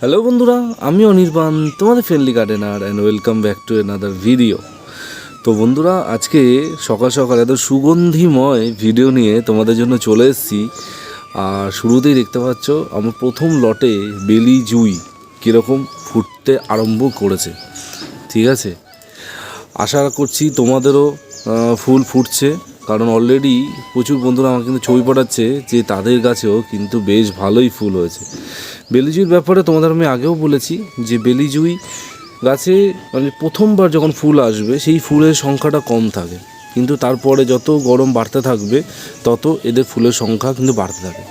Hello বন্ধুরা আমি অনির্বাণ তোমাদের friendly gardener and welcome back to another video তো বন্ধুরা, আজকে সকাল সকাল এত সুগন্ধিময় ভিডিও নিয়ে তোমাদের জন্য চলে এসেছি। আর শুরুতেই দেখতে পাচ্ছ, আমার প্রথম লটে বেলি জুই কীরকম ফুটতে আরম্ভ করেছে। ঠিক আছে? আশা করছি তোমাদেরও ফুল ফুটছে। কারণ অলরেডি প্রচুর বন্ধুরা আমাকে কিন্তু ছবি পাঠাচ্ছে যে তাদের গাছেও কিন্তু বেশ ভালোই ফুল হয়েছে। বেলিজুইর ব্যাপারে তোমাদের আমি আগেও বলেছি যে বেলিজুই গাছে মানে প্রথমবার যখন ফুল আসবে, সেই ফুলের সংখ্যাটা কম থাকে। কিন্তু তারপরে যত গরম বাড়তে থাকবে, তত এদের ফুলের সংখ্যা কিন্তু বাড়তে থাকে।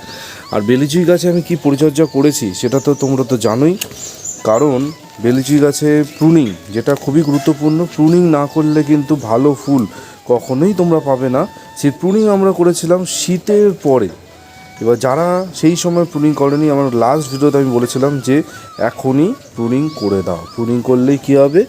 আর বেলিজুই গাছে আমি কি পরিচর্যা করেছি, সেটা তো তোমরা তো জানোই। কারণ বেলিচুই গাছে প্রুনিং যেটা খুবই গুরুত্বপূর্ণ প্রুনিং না করলে কিন্তু ভালো ফুল কখনোই তোমরা পাবে না। সেই প্রুনিং আমরা করেছিলাম শীতের পরে। এবার যারা সেই সময় প্রুনিং করেনি, আমার লাস্ট ভিডিওতে আমি বলেছিলাম যে এখনই প্রুনিং করে দাও। প্রুনিং করলেই কী হবে?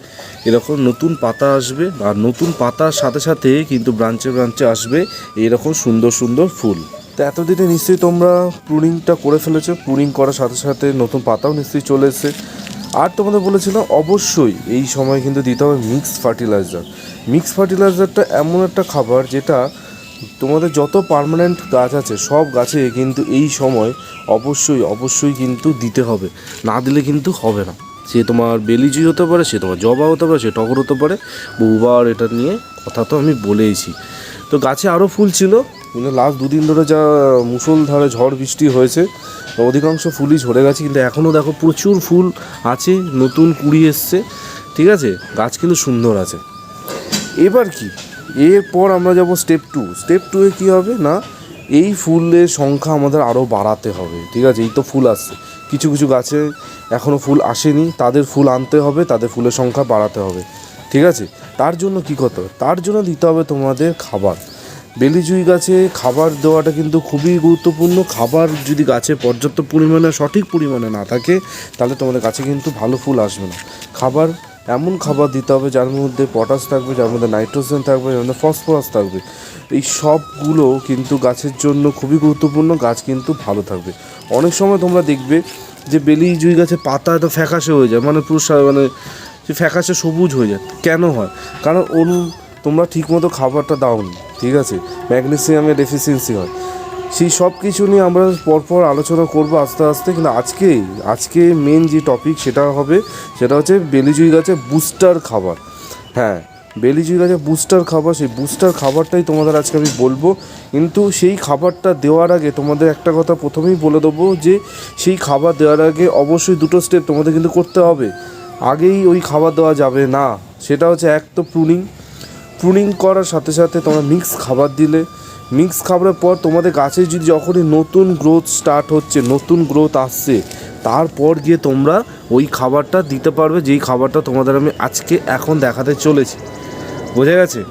এরকম নতুন পাতা আসবে আর নতুন পাতার সাথে সাথে কিন্তু ব্রাঞ্চে ব্রাঞ্চে আসবে এইরকম সুন্দর সুন্দর ফুল। তো এতদিনে নিশ্চয়ই তোমরা প্রুনিংটা করে ফেলেছো। প্রুনিং করার সাথে সাথে নতুন পাতাও নিশ্চয়ই চলে এসেছে। আর তোমাদের বলেছিলাম, অবশ্যই এই সময় কিন্তু দিতে হবে মিক্স ফার্টিলাইজার মিক্স ফার্টিলাইজারটা এমন একটা খাবার যেটা তোমাদের যত পার্মানেন্ট গাছ আছে, সব গাছে কিন্তু এই সময় অবশ্যই অবশ্যই কিন্তু দিতে হবে। না দিলে কিন্তু হবে না। সে তোমার বেলিজুই হতে পারে, সে তোমার জবা হতে পারে, সে টগর হতে পারে। বহুবার এটা নিয়ে কথা তো আমি বলেইছি। তো গাছে আরও ফুল ছিল। কিন্তু লাস্ট দুদিন ধরে যা মুষলধারে ঝড় বৃষ্টি হয়েছে, অধিকাংশ ফুলই ঝরে গেছে, কিন্তু এখনও দেখো প্রচুর ফুল আছে, নতুন কুড়ি এসছে, ঠিক আছে? গাছ কিন্তু সুন্দর আছে। এবার কি? এরপর আমরা যাব স্টেপ টু স্টেপ টুয়ে কী হবে? না, এই ফুলের সংখ্যা আমাদের আরও বাড়াতে হবে, ঠিক আছে? এই তো ফুল আসছে। কিছু কিছু গাছে এখনও ফুল আসেনি, তাদের ফুল আনতে হবে, তাদের ফুলের সংখ্যা বাড়াতে হবে, ঠিক আছে? তার জন্য কী করতে হবে? তার জন্য দিতে হবে তোমাদের খাবার। বেলিজুই গাছে খাবার দেওয়াটা কিন্তু খুবই গুরুত্বপূর্ণ। খাবার যদি গাছে পর্যাপ্ত পরিমাণে, সঠিক পরিমাণে না থাকে, তাহলে তোমাদের গাছে কিন্তু ভালো ফুল আসবে না। খাবার, এমন খাবার দিতে হবে যার মধ্যে পটাশ থাকবে, যার মধ্যে নাইট্রোজেন থাকবে, যার মধ্যে ফসফরাস থাকবে। এই সবগুলো কিন্তু গাছের জন্য খুবই গুরুত্বপূর্ণ, গাছ কিন্তু ভালো থাকবে। অনেক সময় তোমরা দেখবে যে বেলি জুই গাছে পাতা এত ফ্যাকাশে হয়ে যায় মানে পুরো মানে ফ্যাকাশে সবুজ হয়ে যায়। কেন হয়? কারণ ওর, তোমরা ঠিকমতো খাবারটা দাওনি। ঠিক আছে? ম্যাগনেসিয়ামের ডেফিসিয়েন্সি হয়। সেই সব কিছু নিয়ে আমরা পরপর আলোচনা করব আস্তে আস্তে, কিন্তু আজকে আজকে মেন যে টপিক সেটা হবে, সেটা হচ্ছে বেলিজুই গাছে বুস্টার খাবার। হ্যাঁ বেলিজুই গাছে বুস্টার খাবার, সেই বুস্টার খাবারটাই তোমাদের আজকে আমি বলব। কিন্তু সেই খাবারটা দেওয়ার আগে তোমাদের একটা কথা প্রথমেই বলে দেবো যে, সেই খাবার দেওয়ার আগে অবশ্যই দুটো স্টেপ তোমাদের কিন্তু করতে হবে। আগেই ওই খাবার দেওয়া যাবে না। সেটা হচ্ছে এক তো প্রুনিং প্রুনিং করার সাথে সাথে তোমরা মিক্স খাবার দিলে। মিক্স খাবারের পর তোমাদের গাছে যদি যখনই নতুন গ্রোথ স্টার্ট হচ্ছে, নতুন গ্রোথ আসছে, তারপর গিয়ে তোমরা ওই খাবারটা দিতে পারবে, যেই খাবারটা তোমাদের আমি আজকে এখন দেখাতে চলেছি। বোঝা গেছে?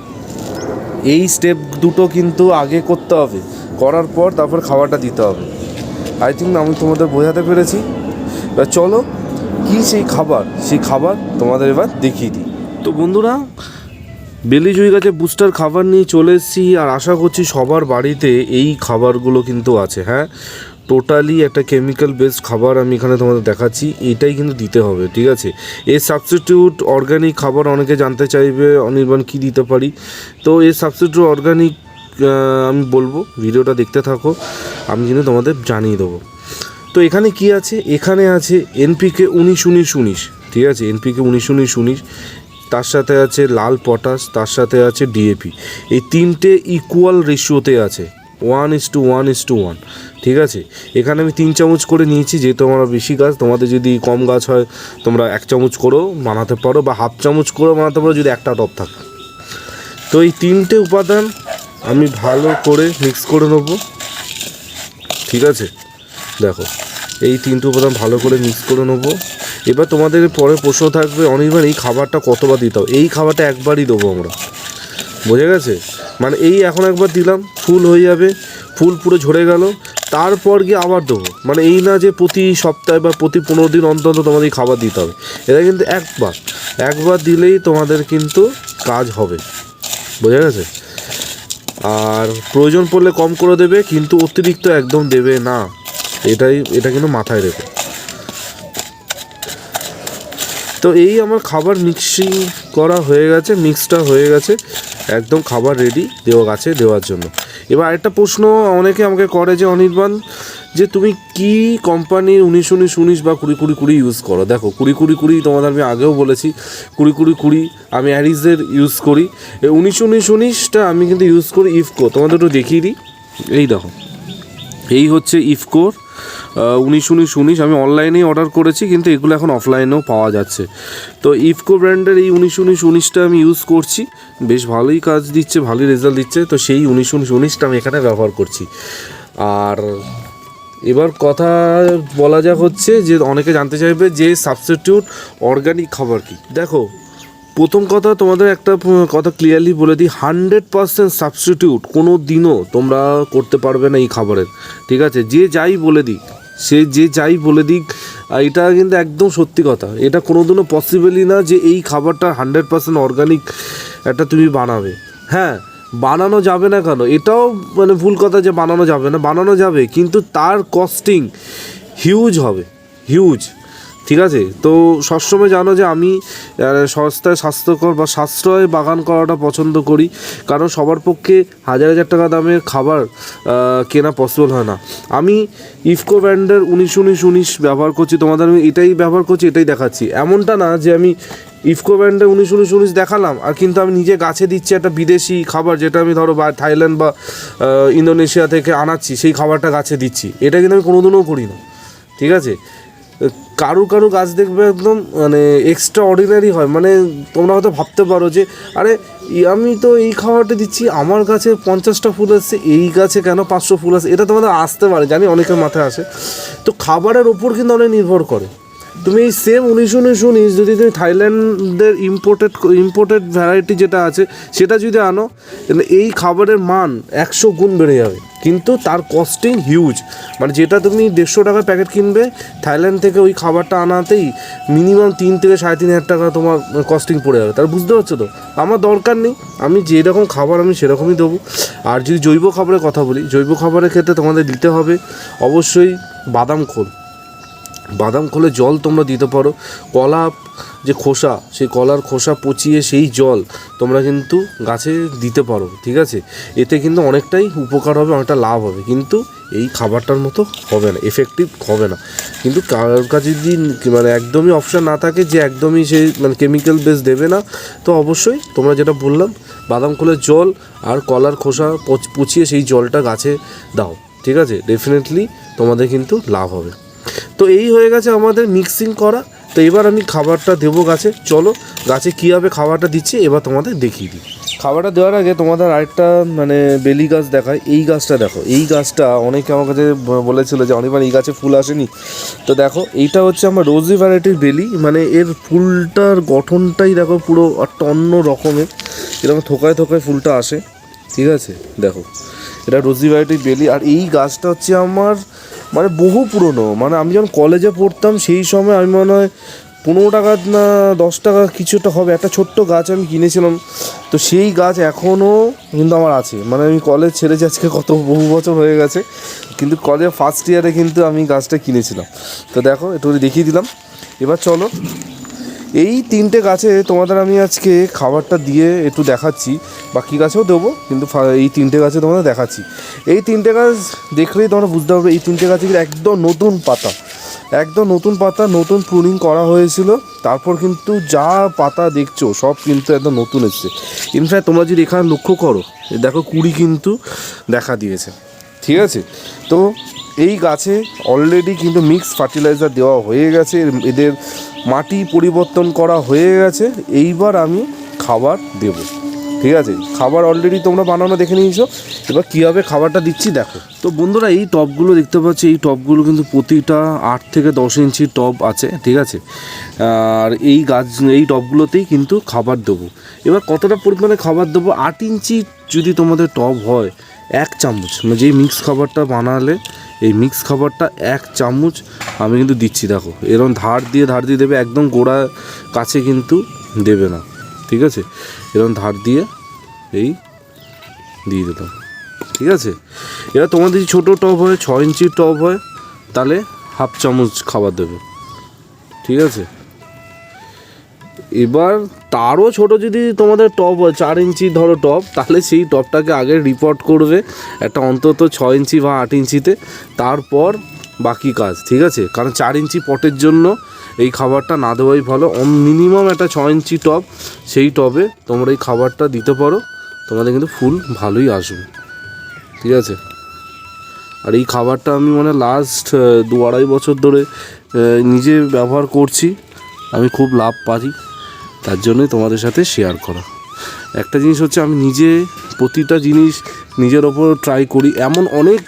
এই স্টেপ দুটো কিন্তু আগে করতে হবে। করার পর তারপর খাবারটা দিতে হবে। আই থিঙ্ক আমি তোমাদের বোঝাতে পেরেছি। এবার চলো, কী সেই খাবার? সেই খাবার তোমাদের এবার দেখিয়ে দিই। তো বন্ধুরা বেলিজুই গাছে বুস্টার খাবার নিয়ে চলে এসেছি আর আশা করছি সবার বাড়িতে এই খাবারগুলো কিন্তু আছে হ্যাঁ? টোটালি একটা কেমিক্যাল বেসড খাবার আমি এখানে তোমাদের দেখাচ্ছি, এটাই কিন্তু দিতে হবে, ঠিক আছে? এর সাবস্টিটিউট অর্গানিক খাবার অনেকে জানতে চাইবে, অনির্বাণ কী দিতে পারি? তো এর সাবস্টিটিউট অর্গানিক আমি বলব, ভিডিওটা দেখতে থাকো, আমি কিন্তু তোমাদের জানিয়ে দেবো। তো এখানে কি আছে? এখানে আছে এনপিকে উনিশ উনিশ উনিশ, ঠিক আছে? এনপিকে উনিশ উনিশ উনিশ তার সাথে আছে লাল পটাশ, তার সাথে আছে ডিএপি এই তিনটে ইকুয়াল রেশিওতে আছে। One is two one is two one ঠিক আছে? এখানে আমি তিন চামচ করে নিয়েছি, যেহেতু আমার বেশি গাছ, তোমাদের যদি কম গাছ হয়, তোমরা এক চামচ করেও বানাতে পারো বা হাফ চামচ করেও বানাতে পারো, যদি একটা টপ থাকে। তো এই তিনটে উপাদান আমি ভালো করে মিক্স করে নেব। ঠিক আছে? দেখো, এই তিনটে উপাদান ভালো করে মিক্স করে নেব। এবার তোমাদের পরে প্রশ্ন থাকবে অনির্বাণ, এই খাবারটা কতবার দিতে হবে? এই খাবারটা একবারই দেবো আমরা। বোঝা গেছে? মানে এই এখন একবার দিলাম, ফুল হয়ে যাবে, ফুল পুরো ঝরে গেল, তারপর গিয়ে আবার দেবো। মানে এই না যে প্রতি সপ্তাহে বা প্রতি পনেরো দিন অন্তর তোমাদের খাবার দিতে হবে। এটা কিন্তু একবার। একবার দিলেই তোমাদের কিন্তু কাজ হবে। বোঝা গেছে? আর প্রয়োজন পড়লে কম করে দেবে, কিন্তু অতিরিক্ত একদম দেবে না। এটাই, এটা কিন্তু মাথায় রেখো। তো এই আমার খাবার মিক্সিং করা হয়ে গেছে মিক্সটা হয়ে গেছে। একদম খাবার রেডি দেওয়া গাছে দেওয়ার জন্য। এবার আরেকটা প্রশ্ন অনেকে আমাকে করে যে, অনির্বাণ, যে তুমি কি কোম্পানির উনিশ উনিশ উনিশ বা কুড়ি কুড়ি কুড়ি ইউজ করো? দেখো, কুড়ি কুড়ি কুড়ি তোমাদের আমি আগেও বলেছি, কুড়ি কুড়ি কুড়ি আমি অ্যারিজের ইউজ করি। উনিশ উনিশ উনিশটা আমি কিন্তু ইউজ করি ইফকো তোমাদের একটু দেখিয়ে দিই। এই দেখো, এই হচ্ছে ইফকোর উনিশ উনিশ উনিশ। আমি অনলাইনেই অর্ডার করেছি, কিন্তু এগুলো এখন অফলাইনেও পাওয়া যাচ্ছে। তো ইফকো ব্র্যান্ডের এই উনিশ উনিশ, উনিশটা আমি ইউজ করছি। বেশ ভালোই কাজ দিচ্ছে ভালোই রেজাল্ট দিচ্ছে। তো সেই উনিশ উনিশ, উনিশটা আমি এখানে ব্যবহার করছি। আর এবার কথা বলা যাক হচ্ছে যে, অনেকে জানতে চাইবে যে সাবস্টিটিউট অর্গানিক খাবার কি? দেখো প্রথম কথা তোমাদের একটা কথা ক্লিয়ারলি বলে দিই হান্ড্রেড পার্সেন্ট সাবস্টিটিউট কোনো দিনও তোমরা করতে পারবে না এই খাবারের, ঠিক আছে? যে যাই বলে দিক, সে যে যাই বলে দিক এটা কিন্তু একদম সত্যি কথা। এটা কোনো দিনও পসিবলই না যে এই খাবারটা হান্ড্রেড পার্সেন্ট অর্গানিক একটা তুমি বানাবে। হ্যাঁ বানানো যাবে না কেন? এটাও মানে ভুল কথা যে বানানো যাবে না, বানানো যাবে, কিন্তু তার কস্টিং হিউজ হবে হিউজ ঠিক আছে? তো সবসময় জানো যে আমি সস্তায় স্বাস্থ্যকর বা সাশ্রয় বাগান করাটা পছন্দ করি। কারণ সবার পক্ষে হাজার হাজার টাকা দামের খাবার কেনা পসিবল হয় না। আমি ইফকো ব্র্যান্ডের উনিশ উনিশ উনিশ ব্যবহার করছি, তোমাদের আমি এটাই ব্যবহার করছি, এটাই দেখাচ্ছি। এমনটা না যে আমি ইফকো ব্র্যান্ডের উনিশ উনিশ উনিশ দেখালাম, আর কিন্তু আমি নিজে গাছে দিচ্ছি একটা বিদেশি খাবার, যেটা আমি ধরো বা থাইল্যান্ড বা ইন্দোনেশিয়া থেকে আনাচ্ছি, সেই খাবারটা গাছে দিচ্ছি। এটা কিন্তু আমি কোনোদিনও করি না ঠিক আছে? কারু কারু গাছ দেখবে একদম মানে এক্সট্রা অর্ডিনারি হয়। মানে তোমরা হয়তো ভাবতে পারো যে, আরে আমি তো এই খাবারটা দিচ্ছি, আমার গাছে পঞ্চাশটা ফুল আসছে, এই গাছে কেন পাঁচশো ফুল আসছে? এটা তোমাদের আসতে পারে, জানি অনেকের মাথায় আসে। তো খাবারের ওপর কিন্তু অনেক নির্ভর করে। তুমি সেম উনিশ উনিশ উনিশ যদি তুমি থাইল্যান্ডের ইম্পোর্টেড ইম্পোর্টেড ভ্যারাইটি যেটা আছে, সেটা যদি আনো, তাহলে এই খাবারের মান একশো গুণ বেড়ে যাবে। কিন্তু তার কস্টিং হিউজ মানে যেটা তুমি দেড়শো টাকার প্যাকেট কিনবে, থাইল্যান্ড থেকে ওই খাবারটা আনাতেই মিনিমাম তিন থেকে সাড়ে তিন হাজার টাকা তোমার কস্টিং পড়ে যাবে। তার বুঝতে পারছ তো? আমার দরকার নেই। আমি যেরকম খাবার আমি সেরকমই দেবো। আর যদি জৈব খাবারের কথা বলি, জৈব খাবারের ক্ষেত্রে তোমাদের দিতে হবে অবশ্যই বাদাম খোল। বাদাম খোলে জল তোমরা দিতে পারো। কলা যে খোসা, সেই কলার খোসা পচিয়ে সেই জল তোমরা কিন্তু গাছে দিতে পারো, ঠিক আছে? এতে কিন্তু অনেকটাই উপকার হবে, অনেকটা লাভ হবে। কিন্তু এই খাবারটার মতো হবে না এফেক্টিভ হবে না। কিন্তু কারোর কাছে যদি মানে একদমই অপশান না থাকে যে একদমই সেই মানে কেমিক্যাল বেস দেবে না, তো অবশ্যই তোমরা যেটা বললাম, বাদাম খোলের জল আর কলার খোসা পচ- পচিয়ে সেই জলটা গাছে দাও, ঠিক আছে? ডেফিনেটলি তোমাদের কিন্তু লাভ হবে। তো এই হয়ে গেছে আমাদের মিক্সিং করা। তো এবার আমি খাবারটা দেবো গাছে। চলো, গাছে কীভাবে খাবারটা দিচ্ছি, এবার তোমাদের দেখিয়ে দিই। খাবারটা দেওয়ার আগে তোমাদের আরেকটা মানে বেলি গাছ দেখায় এই গাছটা দেখো, এই গাছটা অনেকে আমার কাছে বলেছিল যে, অনেকবার এই গাছে ফুল আসেনি। তো দেখো, এইটা হচ্ছে আমার রোজি ভ্যারাইটির বেলি। মানে এর ফুলটার গঠনটাই দেখো পুরো একটা অন্য রকমের। এরকম থোকায় থোকায় ফুলটা আসে। ঠিক আছে? দেখো, এটা রোজি ভ্যারাইটির বেলি। আর এই গাছটা হচ্ছে আমার মানে বহু পুরনো। মানে আমি যখন কলেজে পড়তাম, সেই সময় আমি মনে হয় পনেরো টাকা না দশ টাকা কিছুটা হবে। একটা ছোট্ট গাছ আমি কিনেছিলাম। তো সেই গাছ এখনও কিন্তু আমার আছে। মানে আমি কলেজ ছেড়েছি আজকে কত বহু বছর হয়ে গেছে। কিন্তু কলেজের ফার্স্ট ইয়ারে কিন্তু আমি গাছটা কিনেছিলাম। তো দেখো, একটু দেখিয়ে দিলাম। এবার চলো এই তিনটে গাছে তোমাদের আমি আজকে খাবারটা দিয়ে একটু দেখাচ্ছি। বাকি গাছেও দেবো, কিন্তু এই তিনটে গাছে তোমাদের দেখাচ্ছি। এই তিনটে গাছ দেখলেই তোমরা বুঝতে পারবে, এই তিনটে গাছে কিন্তু একদম নতুন পাতা। একদম নতুন পাতা, নতুন প্রুনিং করা হয়েছিল। তারপর কিন্তু যা পাতা দেখছ, সব কিন্তু একদম নতুন এসছে। ইনফ্যাক্ট তোমরা যদি এখানে লক্ষ্য করো দেখো কুড়ি কিন্তু দেখা দিয়েছে। ঠিক আছে? তো এই গাছে অলরেডি কিন্তু মিক্স ফার্টিলাইজার দেওয়া হয়ে গেছে। এদের মাটি পরিবর্তন করা হয়ে গেছে, এইবার আমি খাবার দেব। ঠিক আছে? খাবার অলরেডি তোমরা বানানো দেখে নিয়েছো। এবার কীভাবে খাবারটা দিচ্ছি দেখো। তো বন্ধুরা, এই টবগুলো দেখতে পাচ্ছি, এই টবগুলো কিন্তু প্রতিটা আট থেকে দশ ইঞ্চি টব আছে, ঠিক আছে? আর এই গাছ, এই টবগুলোতেই কিন্তু খাবার দেবো। এবার কতটা পরিমাণে খাবার দেবো? আট ইঞ্চি যদি তোমাদের টব হয়, এক চামচ। মানে যেই মিক্স খাবারটা বানালে এই মিক্স খাবারটা এক চামচ আমি কিন্তু দিচ্ছি, দেখো। এরকম ধার দিয়ে ধার দিয়ে দেবে, একদম গোড়া কাছে কিন্তু দেবে না, ঠিক আছে? এরকম ধার দিয়ে এই দিয়ে দিলাম ঠিক আছে? এরা তোমাদের যদি ছোটো টপ হয় ছ ইঞ্চির টপ হয়, তাহলে হাফ চামচ খাবার দেবে, ঠিক আছে? এবার তারও ছোট যদি তোমাদের টপ হয় চার ইঞ্চি ধরো টপ তাহলে সেই টপটাকে আগে রিপোর্ট করবে একটা অন্তত ছ ইঞ্চি বা আট ইঞ্চিতে, তারপর বাকি কাজ, ঠিক আছে? কারণ চার ইঞ্চি পটের জন্য এই খাবারটা না দেওয়াই ভালো। মিনিমাম একটা ছ ইঞ্চি টপ সেই টবে তোমরা এই খাবারটা দিতে পারো। তোমাদের কিন্তু ফুল ভালোই আসবে। ঠিক আছে? আর এই খাবারটা আমি মানে লাস্ট দু আড়াই বছর ধরে নিজে ব্যবহার করছি। আমি খুব লাভ পারি তার জন্যই তোমাদের সাথে শেয়ার করা। একটা জিনিস হচ্ছে আমি নিজে প্রতিটা জিনিস নিজের ওপর ট্রাই করি। এমন অনেক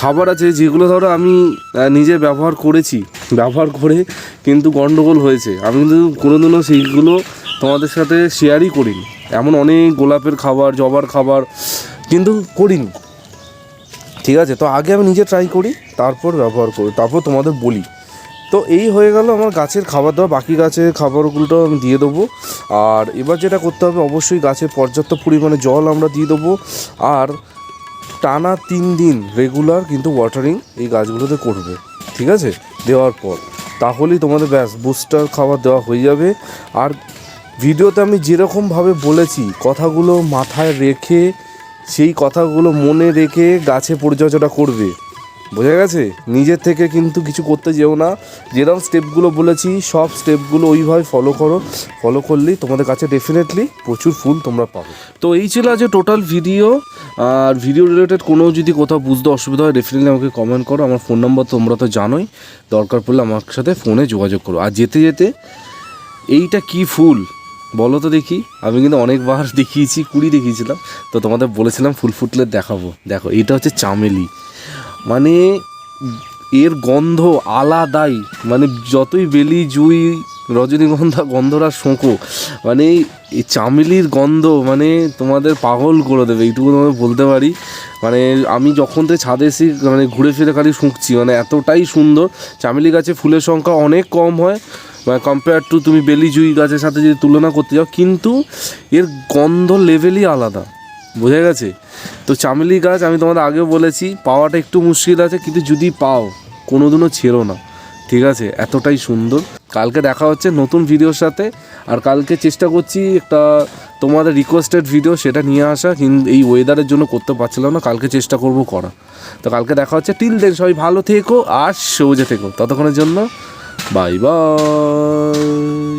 খাবার আছে যেগুলো ধরো আমি নিজে ব্যবহার করেছি, ব্যবহার করে কিন্তু গণ্ডগোল হয়েছে। আমি কিন্তু কোনোদিনও সেইগুলো তোমাদের সাথে শেয়ারই করিনি। এমন অনেক গোলাপের খাবার, জবার খাবার কিন্তু করিনি। ঠিক আছে? তো আগে আমি নিজে ট্রাই করি, তারপর ব্যবহার করি, তারপর তোমাদের বলি। তো এই হয়ে গেল আমার গাছের খাবার দাবার বাকি গাছের খাবারগুলো আমি দিয়ে দেবো। আর এবার যেটা করতে হবে, অবশ্যই গাছে পর্যাপ্ত পরিমাণে জল আমরা দিয়ে দেবো। আর টানা তিন দিন রেগুলার কিন্তু ওয়াটারিং এই গাছগুলোতে করবে। ঠিক আছে? দেওয়ার পর। তাহলেই তোমাদের ব্যাস বুস্টার খাবার দেওয়া হয়ে যাবে। আর ভিডিওতে আমি যেরকমভাবে বলেছি, কথাগুলো মাথায় রেখে, সেই কথাগুলো মনে রেখে গাছে পরিচর্যাটা করবে। বোঝা গেছে? নিজের থেকে কিন্তু কিছু করতে যেও না। যেরকম স্টেপগুলো বলেছি, সব স্টেপগুলো ওইভাবে ফলো করো। ফলো করলেই তোমাদের কাছে ডেফিনেটলি প্রচুর ফুল তোমরা পাবে। তো এই ছিল আজ টোটাল ভিডিও আর ভিডিও রিলেটেড কোনো যদি কোথাও বুঝতে অসুবিধা হয় ডেফিনেটলি আমাকে কমেন্ট করো। আমার ফোন নাম্বার তোমরা তো জানোই। দরকার পড়লে আমার সাথে ফোনে যোগাযোগ করো। আর যেতে যেতে এইটা কি ফুল? বলো তো দেখি। আমি কিন্তু অনেকবার দেখিয়েছি, কুড়ি দেখিয়েছিলাম। তো তোমাদের বলেছিলাম ফুল ফুটলে দেখাবো। দেখো, এটা হচ্ছে চামেলি। মানে এর গন্ধ আলাদাই। মানে যতই বেলি, জুই, রজনীগন্ধা গন্ধরা শোঁকো মানে এই চামেলির গন্ধ মানে তোমাদের পাগল করে দেবে, এইটুকু তোমাদের বলতে পারি। মানে আমি যখন থেকে ছাদে এসে মানে ঘুরে ফিরে খালি শুঁকছি মানে এতটাই সুন্দর। চামেলি গাছে ফুলের সংখ্যা অনেক কম হয় মানে কম্পেয়ার টু তুমি বেলি, জুই গাছের সাথে যদি তুলনা করতে যাও, কিন্তু এর গন্ধ লেভেলই আলাদা। বোঝা গেছে? তো চামেলি গাছ আমি তোমাদের আগেও বলেছি, পাওয়াটা একটু মুশকিল আছে, কিন্তু যদি পাও, কোনোদিনও ছেড়ো না। ঠিক আছে? এতটাই সুন্দর। কালকে দেখা হচ্ছে নতুন ভিডিওর সাথে, আর কালকে চেষ্টা করছি একটা তোমাদের রিকোয়েস্টেড ভিডিও সেটা নিয়ে আসা, কিন্তু এই ওয়েদারের জন্য করতে পারছিলাম না, কালকে চেষ্টা করব করা তো কালকে দেখা হচ্ছে টিল দেন সবাই ভালো থেকো আর সবুজে থেকো। ততক্ষণের জন্য বাই বাই